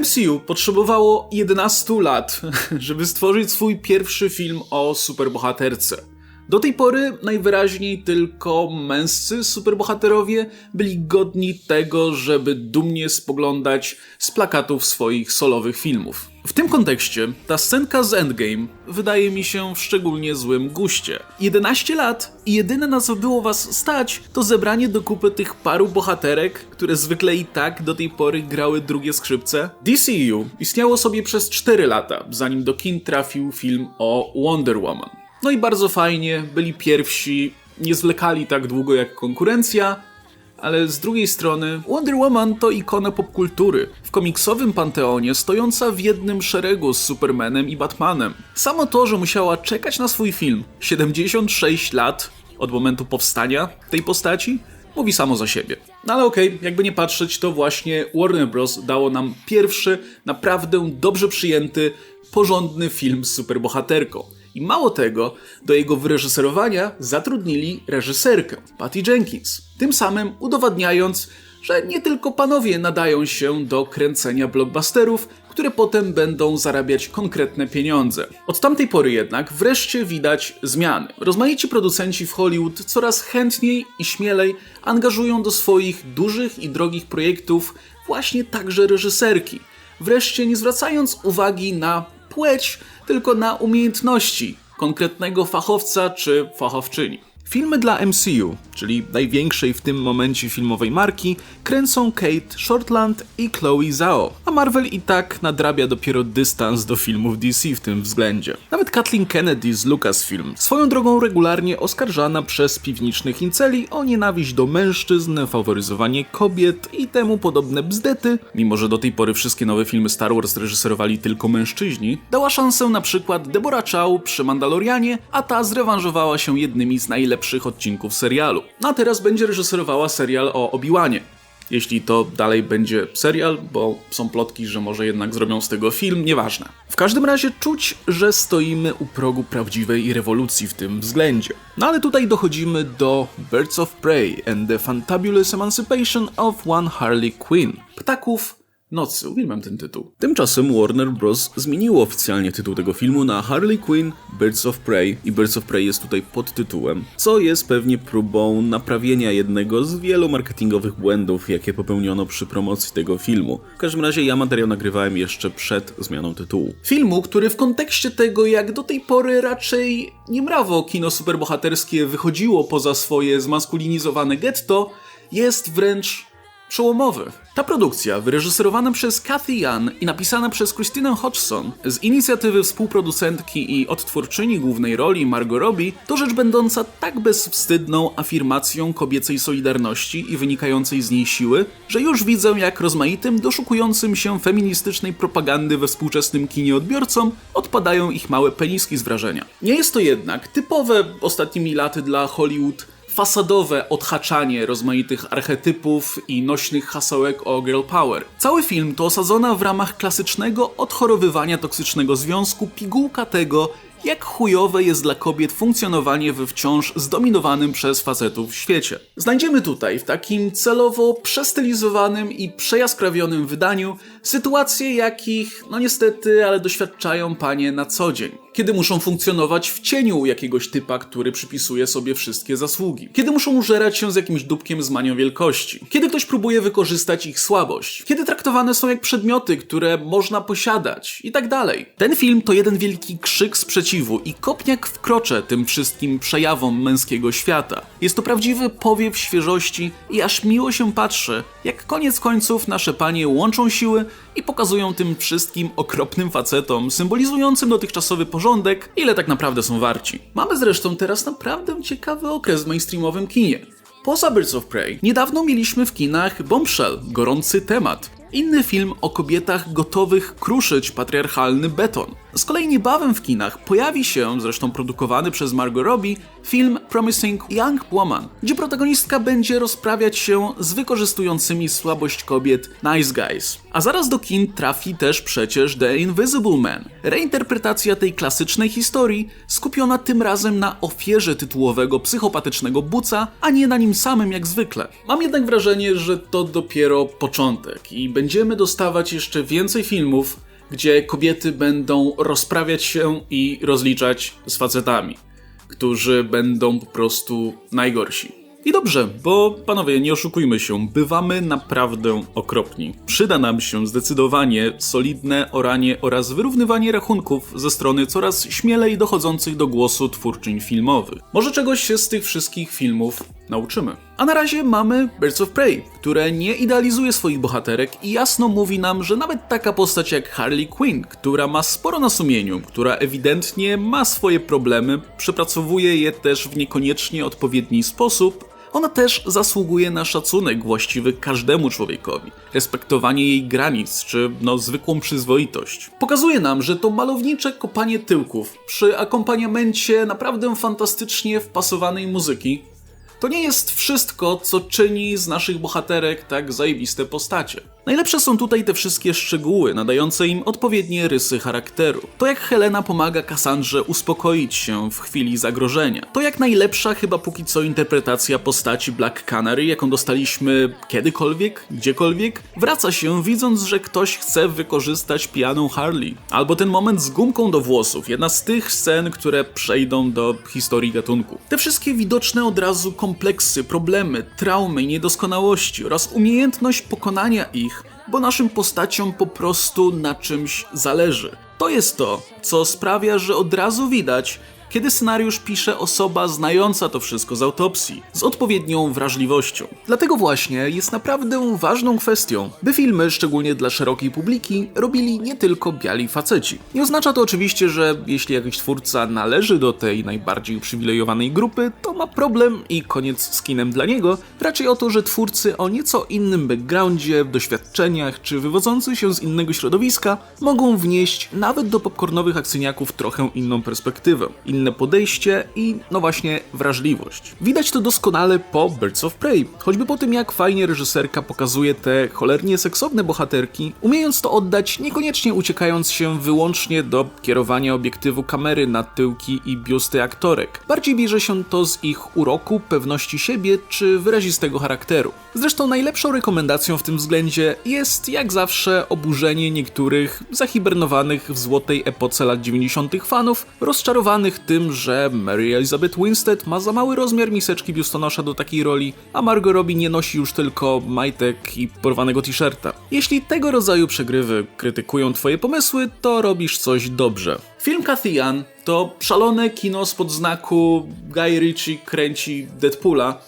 MCU potrzebowało 11 lat, żeby stworzyć swój pierwszy film o superbohaterce. Do tej pory najwyraźniej tylko męscy superbohaterowie byli godni tego, żeby dumnie spoglądać z plakatów swoich solowych filmów. W tym kontekście ta scenka z Endgame wydaje mi się w szczególnie złym guście. 11 lat i jedyne na co było was stać to zebranie do kupy tych paru bohaterek, które zwykle i tak do tej pory grały drugie skrzypce. DCU istniało sobie przez 4 lata, zanim do kin trafił film o Wonder Woman. No i bardzo fajnie, byli pierwsi, nie zwlekali tak długo jak konkurencja, ale z drugiej strony Wonder Woman to ikona popkultury, w komiksowym panteonie stojąca w jednym szeregu z Supermanem i Batmanem. Samo to, że musiała czekać na swój film 76 lat od momentu powstania tej postaci, mówi samo za siebie. No ale okej, okay, jakby nie patrzeć, to właśnie Warner Bros. dało nam pierwszy, naprawdę dobrze przyjęty, porządny film z superbohaterką. I mało tego, do jego wyreżyserowania zatrudnili reżyserkę, Patty Jenkins, tym samym udowadniając, że nie tylko panowie nadają się do kręcenia blockbusterów, które potem będą zarabiać konkretne pieniądze. Od tamtej pory jednak wreszcie widać zmiany. Rozmaici producenci w Hollywood coraz chętniej i śmielej angażują do swoich dużych i drogich projektów właśnie także reżyserki. Wreszcie nie zwracając uwagi na płeć, tylko na umiejętności konkretnego fachowca czy fachowczyni. Filmy dla MCU, czyli największej w tym momencie filmowej marki, kręcą Kate Shortland i Chloe Zhao, a Marvel i tak nadrabia dopiero dystans do filmów DC w tym względzie. Nawet Kathleen Kennedy z Lucasfilm, swoją drogą regularnie oskarżana przez piwnicznych inceli o nienawiść do mężczyzn, faworyzowanie kobiet i temu podobne bzdety, mimo że do tej pory wszystkie nowe filmy Star Wars reżyserowali tylko mężczyźni, dała szansę na przykład Deborah Chow przy Mandalorianie, a ta zrewanżowała się jednymi z najlepszych odcinków serialu. A teraz będzie reżyserowała serial o Obi-Wanie. Jeśli to dalej będzie serial, bo są plotki, że może jednak zrobią z tego film, nieważne. W każdym razie czuć, że stoimy u progu prawdziwej rewolucji w tym względzie. No ale tutaj dochodzimy do Birds of Prey and the Fantabulous Emancipation of One Harley Quinn. Ptaków nocy. Uwielbiam ten tytuł. Tymczasem Warner Bros. zmieniło oficjalnie tytuł tego filmu na Harley Quinn Birds of Prey i Birds of Prey jest tutaj podtytułem, co jest pewnie próbą naprawienia jednego z wielu marketingowych błędów, jakie popełniono przy promocji tego filmu. W każdym razie ja materiał nagrywałem jeszcze przed zmianą tytułu. Filmu, który w kontekście tego, jak do tej pory raczej niemrawo kino superbohaterskie wychodziło poza swoje zmaskulinizowane getto, jest wręcz przełomowy. Ta produkcja, wyreżyserowana przez Cathy Yan i napisana przez Christinę Hodgson z inicjatywy współproducentki i odtwórczyni głównej roli Margot Robbie, to rzecz będąca tak bezwstydną afirmacją kobiecej solidarności i wynikającej z niej siły, że już widzę jak rozmaitym, doszukującym się feministycznej propagandy we współczesnym kinie odbiorcom odpadają ich małe peniski z wrażenia. Nie jest to jednak typowe ostatnimi laty dla Hollywood fasadowe odhaczanie rozmaitych archetypów i nośnych hasełek o girl power. Cały film to osadzona w ramach klasycznego odchorowywania toksycznego związku pigułka tego, jak chujowe jest dla kobiet funkcjonowanie we wciąż zdominowanym przez facetów świecie. Znajdziemy tutaj, w takim celowo przestylizowanym i przejaskrawionym wydaniu, sytuacje, jakich, no niestety, ale doświadczają panie na co dzień. Kiedy muszą funkcjonować w cieniu jakiegoś typa, który przypisuje sobie wszystkie zasługi. Kiedy muszą użerać się z jakimś dupkiem z manią wielkości. Kiedy ktoś próbuje wykorzystać ich słabość. Kiedy traktowane są jak przedmioty, które można posiadać i tak dalej. Ten film to jeden wielki krzyk sprzeciwu i kopniak w krocze tym wszystkim przejawom męskiego świata. Jest to prawdziwy powiew świeżości i aż miło się patrzy, jak koniec końców nasze panie łączą siły i pokazują tym wszystkim okropnym facetom, symbolizującym dotychczasowy porządek, ile tak naprawdę są warci. Mamy zresztą teraz naprawdę ciekawy okres w mainstreamowym kinie. Poza Birds of Prey, niedawno mieliśmy w kinach Bombshell, gorący temat. Inny film o kobietach gotowych kruszyć patriarchalny beton. Z kolei niebawem w kinach pojawi się, zresztą produkowany przez Margot Robbie, film Promising Young Woman, gdzie protagonistka będzie rozprawiać się z wykorzystującymi słabość kobiet nice guys. A zaraz do kin trafi też przecież The Invisible Man, reinterpretacja tej klasycznej historii, skupiona tym razem na ofierze tytułowego psychopatycznego buca, a nie na nim samym jak zwykle. Mam jednak wrażenie, że to dopiero początek i będziemy dostawać jeszcze więcej filmów, gdzie kobiety będą rozprawiać się i rozliczać z facetami, którzy będą po prostu najgorsi. I dobrze, bo panowie, nie oszukujmy się, bywamy naprawdę okropni. Przyda nam się zdecydowanie solidne oranie oraz wyrównywanie rachunków ze strony coraz śmielej dochodzących do głosu twórczyń filmowych. Może czegoś się z tych wszystkich filmów nauczymy. A na razie mamy Birds of Prey, które nie idealizuje swoich bohaterek i jasno mówi nam, że nawet taka postać jak Harley Quinn, która ma sporo na sumieniu, która ewidentnie ma swoje problemy, przepracowuje je też w niekoniecznie odpowiedni sposób, ona też zasługuje na szacunek właściwy każdemu człowiekowi, respektowanie jej granic czy no zwykłą przyzwoitość. Pokazuje nam, że to malownicze kopanie tyłków przy akompaniamencie naprawdę fantastycznie wpasowanej muzyki to nie jest wszystko, co czyni z naszych bohaterek tak zajebiste postacie. Najlepsze są tutaj te wszystkie szczegóły, nadające im odpowiednie rysy charakteru. To jak Helena pomaga Cassandrze uspokoić się w chwili zagrożenia. To jak najlepsza chyba póki co interpretacja postaci Black Canary, jaką dostaliśmy kiedykolwiek, gdziekolwiek, wraca się widząc, że ktoś chce wykorzystać pijaną Harley. Albo ten moment z gumką do włosów, jedna z tych scen, które przejdą do historii gatunku. Te wszystkie widoczne od razu kompleksy, problemy, traumy i niedoskonałości oraz umiejętność pokonania ich bo naszym postaciom po prostu na czymś zależy. To jest to, co sprawia, że od razu widać, kiedy scenariusz pisze osoba znająca to wszystko z autopsji, z odpowiednią wrażliwością. Dlatego właśnie jest naprawdę ważną kwestią, by filmy, szczególnie dla szerokiej publiki, robili nie tylko biali faceci. Nie oznacza to oczywiście, że jeśli jakiś twórca należy do tej najbardziej uprzywilejowanej grupy, to ma problem i koniec z kinem dla niego. Raczej o to, że twórcy o nieco innym backgroundzie, doświadczeniach czy wywodzący się z innego środowiska mogą wnieść nawet do popcornowych akcyjniaków trochę inną perspektywę, inne podejście i, no właśnie, wrażliwość. Widać to doskonale po Birds of Prey, choćby po tym jak fajnie reżyserka pokazuje te cholernie seksowne bohaterki, umiejąc to oddać, niekoniecznie uciekając się wyłącznie do kierowania obiektywu kamery na tyłki i biusty aktorek. Bardziej bierze się to z ich uroku, pewności siebie czy wyrazistego charakteru. Zresztą najlepszą rekomendacją w tym względzie jest, jak zawsze, oburzenie niektórych zahibernowanych w złotej epoce lat 90. fanów, rozczarowanych tym, że Mary Elizabeth Winstead ma za mały rozmiar miseczki biustonosza do takiej roli, a Margot Robbie nie nosi już tylko majtek i porwanego t-shirta. Jeśli tego rodzaju przegrywy krytykują twoje pomysły, to robisz coś dobrze. Film Cathy Yan to szalone kino spod znaku Guy Ritchie kręci Deadpoola,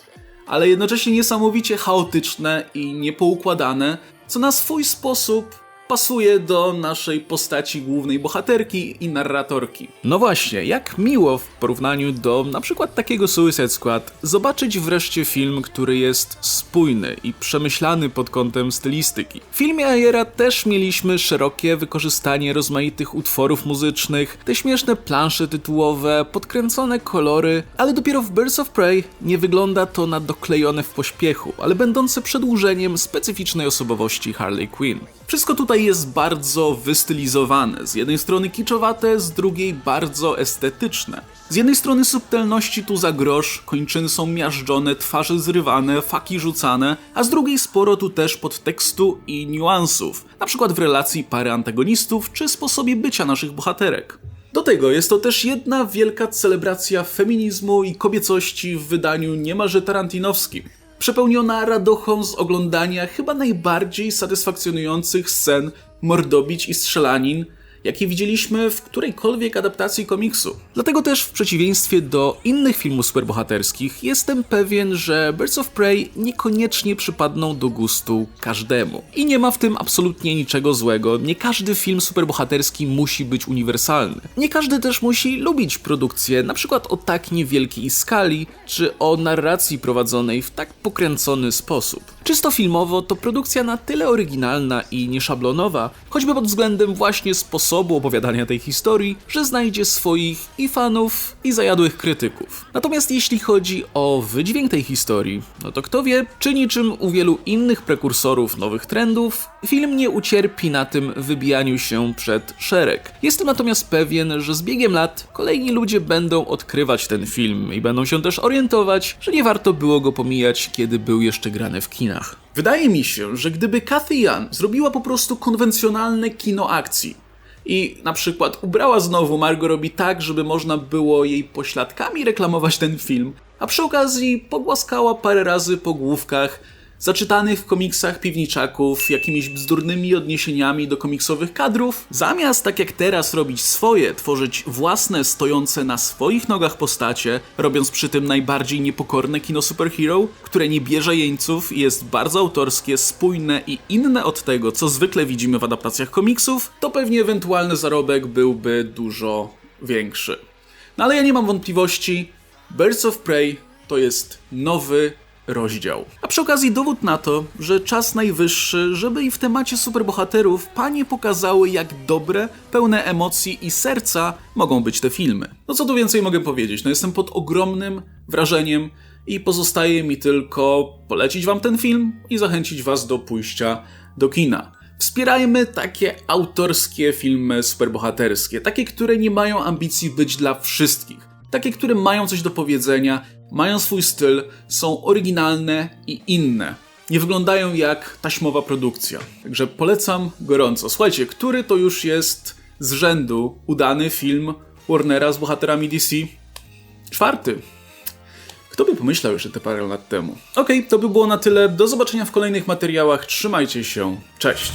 ale jednocześnie niesamowicie chaotyczne i niepoukładane, co na swój sposób pasuje do naszej postaci głównej bohaterki i narratorki. No właśnie, jak miło w porównaniu do na przykład takiego Suicide Squad zobaczyć wreszcie film, który jest spójny i przemyślany pod kątem stylistyki. W filmie Ayera też mieliśmy szerokie wykorzystanie rozmaitych utworów muzycznych, te śmieszne plansze tytułowe, podkręcone kolory, ale dopiero w Birds of Prey nie wygląda to na doklejone w pośpiechu, ale będące przedłużeniem specyficznej osobowości Harley Quinn. Wszystko tutaj jest bardzo wystylizowane. Z jednej strony kiczowate, z drugiej bardzo estetyczne. Z jednej strony subtelności tu za grosz, kończyny są miażdżone, twarze zrywane, faki rzucane, a z drugiej sporo tu też podtekstu i niuansów, na przykład w relacji pary antagonistów czy sposobie bycia naszych bohaterek. Do tego jest to też jedna wielka celebracja feminizmu i kobiecości w wydaniu niemalże tarantinowskim przepełniona radochą z oglądania chyba najbardziej satysfakcjonujących scen mordobić i strzelanin, jakie widzieliśmy w którejkolwiek adaptacji komiksu. Dlatego też w przeciwieństwie do innych filmów superbohaterskich jestem pewien, że Birds of Prey niekoniecznie przypadną do gustu każdemu. I nie ma w tym absolutnie niczego złego. Nie każdy film superbohaterski musi być uniwersalny. Nie każdy też musi lubić produkcję, na przykład o tak niewielkiej skali, czy o narracji prowadzonej w tak pokręcony sposób. Czysto filmowo to produkcja na tyle oryginalna i nieszablonowa, choćby pod względem właśnie sposobu sposobu opowiadania tej historii, że znajdzie swoich i fanów, i zajadłych krytyków. Natomiast jeśli chodzi o wydźwięk tej historii, no to kto wie, czy niczym u wielu innych prekursorów nowych trendów, film nie ucierpi na tym wybijaniu się przed szereg. Jestem natomiast pewien, że z biegiem lat kolejni ludzie będą odkrywać ten film i będą się też orientować, że nie warto było go pomijać, kiedy był jeszcze grany w kinach. Wydaje mi się, że gdyby Cathy Yan zrobiła po prostu konwencjonalne kino akcji i na przykład ubrała znowu Margot Robbie tak, żeby można było jej pośladkami reklamować ten film, a przy okazji pogłaskała parę razy po główkach zaczytanych w komiksach piwniczaków jakimiś bzdurnymi odniesieniami do komiksowych kadrów, zamiast tak jak teraz robić swoje, tworzyć własne, stojące na swoich nogach postacie, robiąc przy tym najbardziej niepokorne kino superhero, które nie bierze jeńców i jest bardzo autorskie, spójne i inne od tego, co zwykle widzimy w adaptacjach komiksów, to pewnie ewentualny zarobek byłby dużo większy. No ale ja nie mam wątpliwości, Birds of Prey to jest nowy rozdział. A przy okazji dowód na to, że czas najwyższy, żeby i w temacie superbohaterów panie pokazały, jak dobre, pełne emocji i serca mogą być te filmy. No co tu więcej mogę powiedzieć? No jestem pod ogromnym wrażeniem i pozostaje mi tylko polecić wam ten film i zachęcić was do pójścia do kina. Wspierajmy takie autorskie filmy superbohaterskie, takie, które nie mają ambicji być dla wszystkich, takie, które mają coś do powiedzenia, mają swój styl, są oryginalne i inne. Nie wyglądają jak taśmowa produkcja. Także polecam gorąco. Słuchajcie, który to już jest z rzędu udany film Warnera z bohaterami DC? Czwarty. Kto by pomyślał jeszcze te parę lat temu? Okej, to by było na tyle. Do zobaczenia w kolejnych materiałach. Trzymajcie się. Cześć.